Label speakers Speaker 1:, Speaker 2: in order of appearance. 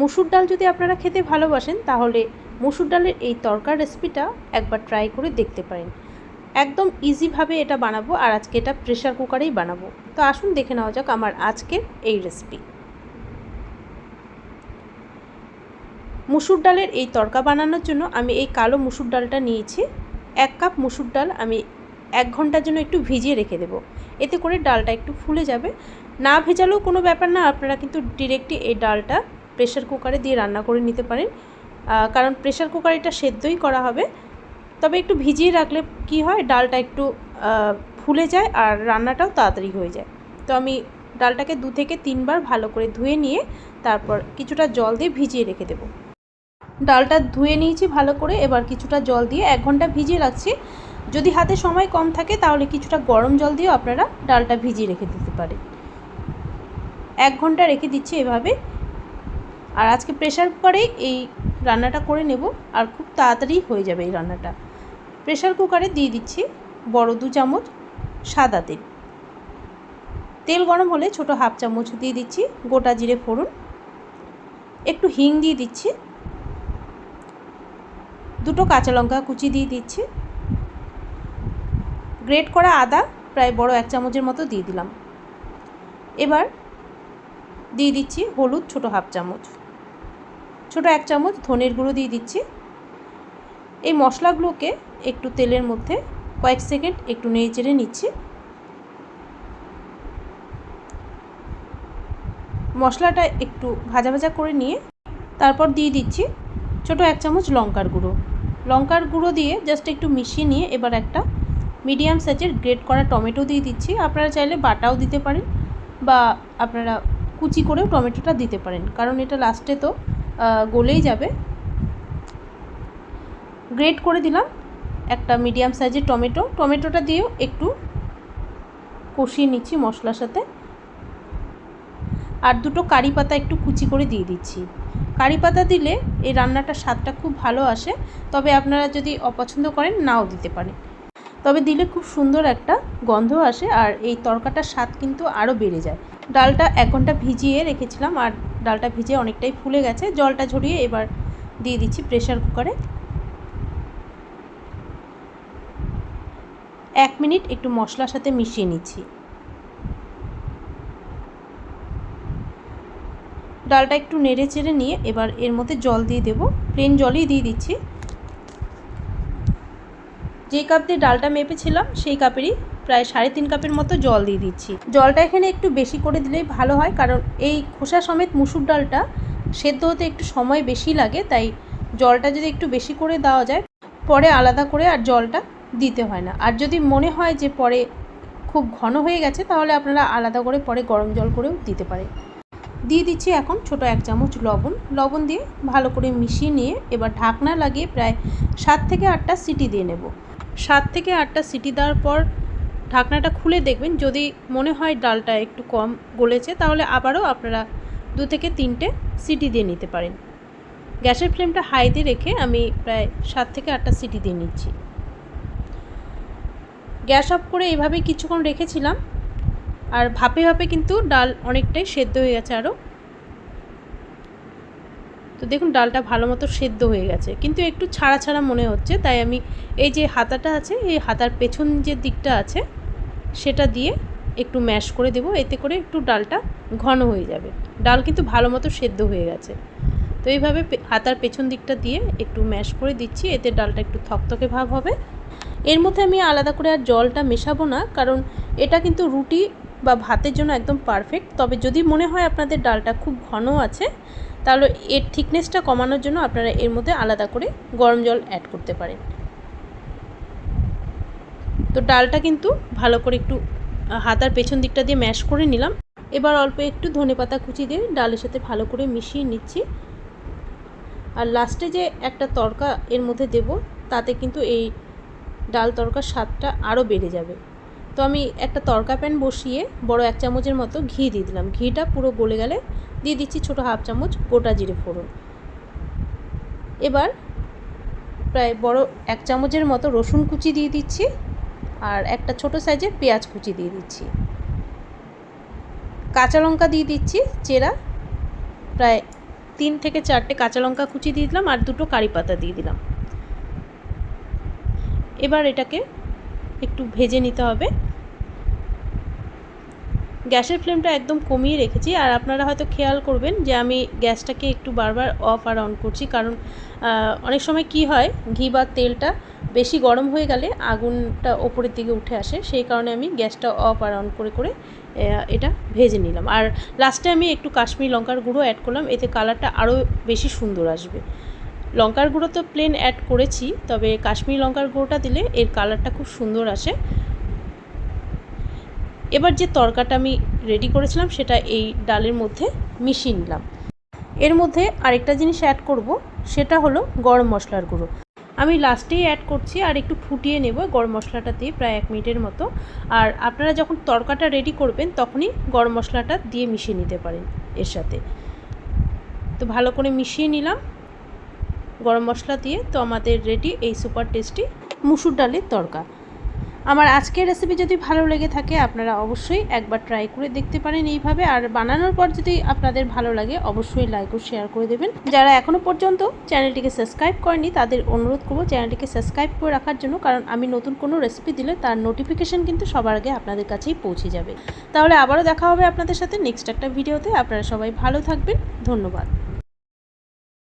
Speaker 1: মুসুর ডাল যদি আপনারা খেতে ভালোবাসেন, তাহলে মুসুর ডালের এই তরকার রেসিপিটা একবার ট্রাই করে দেখতে পারেন। একদম ইজিভাবে এটা বানাবো, আর আজকে এটা প্রেশার কুকারেই বানাবো। তো আসুন দেখে নেওয়া যাক আমার আজকের এই রেসিপি মুসুর ডালের এই তরকা বানানোর জন্য আমি এই কালো মুসুর ডালটা নিয়েছি। এক কাপ মুসুর ডাল আমি এক ঘণ্টার জন্য একটু ভিজিয়ে রেখে দেবো। এতে করে ডালটা একটু ফুলে যাবে। না ভেজালেও কোনো ব্যাপার না, আপনারা কিন্তু ডিরেক্টলি এই ডালটা প্রেশার কুকারে দিয়ে রান্না করে নিতে পারেন। কারণ প্রেশার কুকারে এটা সেদ্ধই করা হবে। তবে একটু ভিজিয়ে রাখলে কি হয়, ডালটা একটু ফুলে যায় আর রান্নাটাও তাড়াতাড়ি হয়ে যায়। তো আমি ডালটাকে দু থেকে তিনবার ভালো করে ধুয়ে নিয়ে তারপর কিছুটা জল দিয়ে ভিজিয়ে রেখে দেবো। ডালটা ধুয়ে নিয়েছি ভালো করে, এবার কিছুটা জল দিয়ে এক ঘণ্টা ভিজিয়ে রাখছি। যদি হাতে সময় কম থাকে তাহলে কিছুটা গরম জল দিয়েও আপনারা ডালটা ভিজিয়ে রেখে দিতে পারেন। এক ঘণ্টা রেখে দিচ্ছি এভাবে। আর আজকে প্রেশার কুকারেই এই রান্নাটা করে নেব, আর খুব তাড়াতাড়ি হয়ে যাবে এই রান্নাটা। প্রেশার কুকারে দিয়ে দিচ্ছি বড় দু চামচ সাদা তেল। তেল গরম হলে ছোট হাফ চামচ দিয়ে দিচ্ছি গোটা জিরে ফোড়ন। একটু হিং দিয়ে দিচ্ছি। দুটো কাঁচা লঙ্কা কুচি দিয়ে দিচ্ছি। গ্রেট করা আদা প্রায় বড় এক চামচের মতো দিয়ে দিলাম। এবার দিয়ে দিচ্ছি হলুদ ছোট হাফ চামচ। ছোট এক চামচ ধনের গুঁড়ো দিয়ে দিচ্ছি। এই মশলাগুলোকে একটু তেলের মধ্যে কয়েক সেকেন্ড একটু নেড়ে চেড়ে নিচ্ছি। মশলাটা একটু ভাজা ভাজা করে নিয়ে তারপর দিয়ে দিচ্ছি ছোট এক চামচ লঙ্কার গুঁড়ো। লঙ্কার গুঁড়ো দিয়ে জাস্ট একটু মিশিয়ে নিয়ে এবার একটা মিডিয়াম সাইজের গ্রেট করা টমেটো দিয়ে দিচ্ছি। আপনারা চাইলে বাটাও দিতে পারেন বা আপনারা কুচি করেও টমেটোটা দিতে পারেন। কারণ এটা লাস্টে তো গলেই যাবে। গ্রেট করে দিলাম একটা মিডিয়াম সাইজের টমেটো। টমেটোটা দিয়েও একটু কষিয়ে নিচ্ছি মশলার সাথে। আর দুটো কারি পাতা একটু কুচি করে দিয়ে দিচ্ছি। কারি পাতা দিলে এই রান্নাটার স্বাদটা খুব ভালো আসে, তবে আপনারা যদি অপছন্দ করেন নাও দিতে পারেন। তবে দিলে খুব সুন্দর একটা গন্ধ আসে আর এই তরকাটার স্বাদ কিন্তু আরও বেড়ে যায়। ডালটা এক ঘণ্টা ভিজিয়ে রেখেছিলাম আর ডালটা ভিজে অনেকটাই ফুলে গেছে। জলটা ঝরিয়ে এবার দিয়ে দিচ্ছি প্রেশার কুকারে এক মিনিট একটু মশলার সাথে মিশিয়ে নিচ্ছি। ডালটা একটু নেড়ে চেড়ে নিয়ে এবার এর মধ্যে জল দিয়ে দেবো। প্লেন জলই দিয়ে দিচ্ছি। যে কাপ দিয়ে ডালটা মেপেছিলাম, সেই কাপেরই প্রায় সাড়ে তিন কাপের মতো জল দিয়ে দিচ্ছি। জলটা এখানে একটু বেশি করে দিলেই ভালো হয়, কারণ এই খোসা সমেত মুসুর ডালটা সেদ্ধ হতে একটু সময় বেশি লাগে, তাই জলটা যদি একটু বেশি করে দেওয়া যায়, পরে আলাদা করে আর জলটা দিতে হয় না। আর যদি মনে হয় যে পরে খুব ঘন হয়ে গেছে, তাহলে আপনারা আলাদা করে পরে গরম জল করেও দিতে পারে দিয়ে দিচ্ছি এখন ছোট এক চামচ লবণ। লবণ দিয়ে ভালো করে মিশিয়ে নিয়ে এবার ঢাকনা লাগিয়ে প্রায় সাত থেকে আটটা সিটি দিয়ে নেব। সাত থেকে আটটা সিটি দেওয়ার পর ঢাকনাটা খুলে দেখবেন। যদি মনে হয় ডালটা একটু কম গলেছে, তাহলে আবারও আপনারা দু থেকে তিনটে সিটি দিয়ে নিতে পারেন। গ্যাসের ফ্লেমটা হাইতে রেখে আমি প্রায় সাত থেকে আটটা সিটি দিয়ে নিচ্ছি। গ্যাস অফ করে এইভাবে কিছুক্ষণ রেখেছিলাম, আর ভাপে ভাপে কিন্তু ডাল অনেকটাই সেদ্ধ হয়ে গেছে আরও। তো দেখুন, ডালটা ভালো মতো সেদ্ধ হয়ে গেছে। কিন্তু একটু ছাড়া ছাড়া মনে হচ্ছে, তাই আমি এই যে হাতাটা আছে, এই হাতার পেছন যে দিকটা আছে সেটা দিয়ে একটু ম্যাশ করে দেবো। এতে করে একটু ডালটা ঘন হয়ে যাবে। ডাল কিন্তু ভালো মতো সেদ্ধ হয়ে গেছে। তো এইভাবে হাতার পেছন দিকটা দিয়ে একটু ম্যাশ করে দিচ্ছি। এতে ডালটা একটু থকথকে ভাব হবে। এর মধ্যে আমি আলাদা করে আর জলটা মেশাবো না, কারণ এটা কিন্তু রুটি বা ভাতের জন্য একদম পারফেক্ট। তবে যদি মনে হয় আপনাদের ডালটা খুব ঘন আছে, তাহলে এর থিকনেসটা কমানোর জন্য আপনারা এর মধ্যে আলাদা করে গরম জল অ্যাড করতে পারেন। তো ডালটা কিন্তু ভালো করে একটু হাতার পেছন দিকটা দিয়ে ম্যাশ করে নিলাম। এবার অল্প একটু ধনে পাতা কুচি দিয়ে ডালের সাথে ভালো করে মিশিয়ে নিচ্ছি। আর লাস্টে যে একটা তরকা এর মধ্যে দেব, তাতে কিন্তু এই ডাল তরকার স্বাদটা আরও বেড়ে যাবে। তো আমি একটা তরকা প্যান বসিয়ে বড় এক চামচের মতো ঘি দিয়ে দিলাম। ঘিটা পুরো গলে গেলে দিয়ে দিচ্ছি ছোটো হাফ চামচ গোটা জিরে ফোড়ন। এবার প্রায় বড় এক চামচের মতো রসুন কুচি দিয়ে দিচ্ছি। আর একটা ছোট সাইজের পেঁয়াজ কুচি দিয়ে দিচ্ছি। কাঁচা লঙ্কা দিয়ে দিচ্ছি, চেরা। প্রায় তিন থেকে চারটে কাঁচা লঙ্কা কুচি দিয়ে দিলাম আর দুটো কারি পাতা দিয়ে দিলাম। এবার এটাকে একটু ভেজে নিতে হবে। গ্যাসের ফ্লেমটা একদম কমিয়ে রেখেছি আর আপনারা হয়তো খেয়াল করবেন যে আমি গ্যাসটাকে একটু বারবার অফ আর অন করছি। কারণ অনেক সময় কি হয়, ঘি বা তেলটা বেশি গরম হয়ে গেলে আগুনটা ওপরের দিকে উঠে আসে। সেই কারণে আমি গ্যাসটা অফ আর অন করে করে এটা ভেজে নিলাম। আর লাস্টে আমি একটু কাশ্মীর লঙ্কার গুঁড়ো অ্যাড করলাম। এতে কালারটা আরও বেশি সুন্দর আসবে। লঙ্কার গুঁড়ো তো প্লেন অ্যাড করেছি, তবে কাশ্মীর লঙ্কার গুঁড়োটা দিলে এর কালারটা খুব সুন্দর আসে। এবার যে তরকাটা আমি রেডি করেছিলাম, সেটা এই ডালের মধ্যে মিশিয়ে নিলাম। এর মধ্যে আরেকটা জিনিস অ্যাড করব, সেটা হলো গরম মশলার গুঁড়ো। আমি লাস্টেই অ্যাড করছি, আর একটু ফুটিয়ে নেব গরম মশলাটা দিয়ে প্রায় এক মিনিটের মতো। আর আপনারা যখন তরকাটা রেডি করবেন, তখনই গরম মশলাটা দিয়ে মিশিয়ে নিতে পারেন এর সাথে। তো ভালো করে মিশিয়ে নিলাম। গরম মশলা দিয়ে তো আমাদের রেডি এই সুপার টেস্টি মুসুর ডালের তরকা। আমার আজকের রেসিপি যদি ভালো লেগে থাকে, আপনারা অবশ্যই একবার ট্রাই করে দেখতে পারেন এইভাবে। আর বানানোর পর যদি আপনাদের ভালো লাগে, অবশ্যই লাইক ও শেয়ার করে দেবেন। যারা এখনও পর্যন্ত চ্যানেলটিকে সাবস্ক্রাইব করেনি তাদের অনুরোধ করব চ্যানেলটিকে সাবস্ক্রাইব করে রাখার জন্য, কারণ আমি নতুন কোনো রেসিপি দিলে তার নোটিফিকেশান কিন্তু সবার আগে আপনাদের কাছেই পৌঁছে যাবে। তাহলে আবারও দেখা হবে আপনাদের সাথে নেক্সট একটা ভিডিওতে আপনারা সবাই ভালো থাকবেন। ধন্যবাদ।